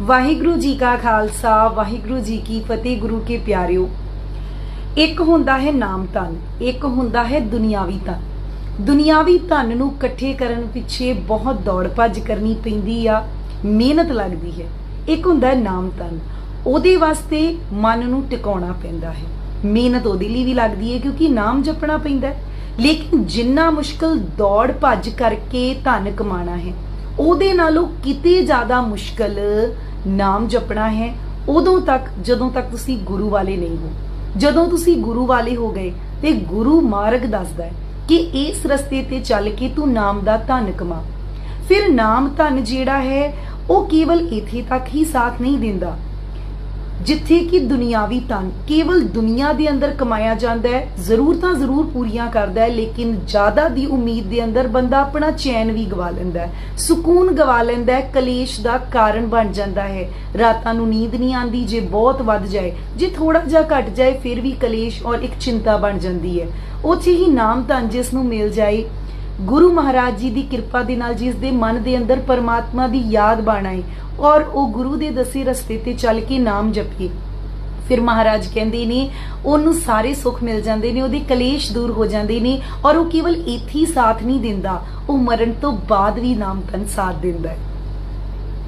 ਵਾਹਿਗੁਰੂ ਜੀ ਕਾ ਖਾਲਸਾ, ਵਾਹਿਗੁਰੂ ਜੀ ਕੀ ਫਤਿਹ, ਗੁਰੂ ਕੇ ਪਿਆਰਿਓ। ਇੱਕ ਹੁੰਦਾ ਹੈ ਨਾਮ ਧਨ, ਇੱਕ ਹੁੰਦਾ ਹੈ ਦੁਨਿਆਵੀ ਧਨ। ਦੁਨਿਆਵੀ ਧਨ ਨੂੰ ਇਕੱਠੇ ਕਰਨ ਪਿੱਛੇ ਬਹੁਤ ਦੌੜ ਭੱਜ ਕਰਨੀ ਪੈਂਦੀ ਆ, ਮਿਹਨਤ ਲੱਗਦੀ ਹੈ। ਇੱਕ ਹੁੰਦਾ ਹੈ ਨਾਮ ਧਨ, ਉਹਦੇ ਵਾਸਤੇ ਮਨ ਨੂੰ ਟਿਕਾਉਣਾ ਪੈਂਦਾ ਹੈ। ਮਿਹਨਤ ਉਹਦੇ ਲਈ ਵੀ ਲੱਗਦੀ ਹੈ ਕਿਉਂਕਿ ਨਾਮ ਜਪਣਾ ਪੈਂਦਾ ਹੈ। ਲੇਕਿਨ ਜਿੰਨਾ ਮੁਸ਼ਕਲ ਦੌੜ ਭੱਜ ਕਰਕੇ ਧਨ ਕਮਾਣਾ ਹੈ, ਉਹਦੇ ਨਾਲੋਂ ਕਿਤੇ ਜ਼ਿਆਦਾ ਮੁਸ਼ਕਲ ਨਾਮ ਜਪਣਾ ਹੈ, ਉਦੋਂ ਤੱਕ, ਜਦੋਂ ਤੱਕ ਤੁਸੀਂ ਗੁਰੂ ਵਾਲੇ ਨਹੀਂ ਹੋ। ਜਦੋਂ ਤੁਸੀਂ ਗੁਰੂ ਵਾਲੇ ਹੋ ਗਏ, ਤੇ ਗੁਰੂ ਮਾਰਗ ਦੱਸਦਾ ਹੈ ਕਿ ਇਸ ਰਸਤੇ ਤੇ ਚੱਲ ਕੇ ਤੂੰ ਨਾਮ ਦਾ ਧਨ ਕਮਾ। ਫਿਰ ਨਾਮ ਧਨ ਜਿਹੜਾ ਹੈ, ਉਹ ਕੇਵਲ ਇੱਥੇ ਤੱਕ ਹੀ ਸਾਥ ਨਹੀਂ ਦਿੰਦਾ। ਜਿੱਥੇ ਕਿ ਦੁਨਿਆਵੀ ਧਨ ਕੇਵਲ ਦੁਨੀਆ ਦੇ ਅੰਦਰ ਕਮਾਇਆ ਜਾਂਦਾ ਹੈ, ਜ਼ਰੂਰਤਾਂ ਜ਼ਰੂਰ ਪੂਰੀਆਂ ਕਰਦਾ ਹੈ, ਲੇਕਿਨ ਜ਼ਿਆਦਾ ਦੀ ਉਮੀਦ ਦੇ ਅੰਦਰ ਬੰਦਾ ਆਪਣਾ ਚੈਨ ਵੀ ਗਵਾ ਲੈਂਦਾ ਹੈ। ਸਕੂਨ ਗਵਾ ਲੈਂਦਾ ਹੈ, ਕਲੇਸ਼ ਦਾ ਕਾਰਨ ਬਣ ਜਾਂਦਾ ਹੈ। ਰਾਤਾਂ ਨੂੰ ਨੀਂਦ ਨਹੀਂ ਆਂਦੀ ਜੇ ਬਹੁਤ ਵੱਧ ਜਾਏ, ਜੇ ਥੋੜਾ ਜਿਹਾ ਘਟ ਜਾਏ, ਫਿਰ ਵੀ ਕਲੇਸ਼ ਔਰ ਇੱਕ ਚਿੰਤਾ ਬਣ ਜਾਂਦੀ ਹੈ। ਉੱਥੇ ਹੀ ਨਾਮ ਧਨ ਜਿਸ ਨੂੰ ਮਿਲ ਜਾਏ ਗੁਰੂ ਮਹਾਰਾਜ ਜੀ ਦੀ ਕਿਰਪਾ ਦੇ ਨਾਲ ਜਿਸ ਦੇ ਮਨ ਦੇ ਅੰਦਰ ਪਰਮਾਤਮਾ ਦੀ ਯਾਦ ਬਣ ਆਏ ਔਰ ਉਹ ਗੁਰੂ ਦੇ ਦੱਸੇ ਰਸਤੇ ਤੇ ਚੱਲ ਕੇ ਨਾਮ ਜਪੇ। ਫਿਰ ਮਹਾਰਾਜ ਕਹਿੰਦੇ ਨੇ, ਉਹਨੂੰ ਸਾਰੇ ਸੁੱਖ ਮਿਲ ਜਾਂਦੇ ਨੇ, ਉਹਦੇ ਕਲੇਸ਼ ਦੂਰ ਹੋ ਜਾਂਦੇ ਨੇ ਔਰ ਉਹ ਕੇਵਲ ਇੱਥੇ ਸਾਥ ਨਹੀਂ ਦਿੰਦਾ, ਉਹ ਮਰਨ ਤੋਂ ਬਾਅਦ ਵੀ ਨਾਮ ਤਨ ਸਾਥ ਦਿੰਦਾ ਹੈ।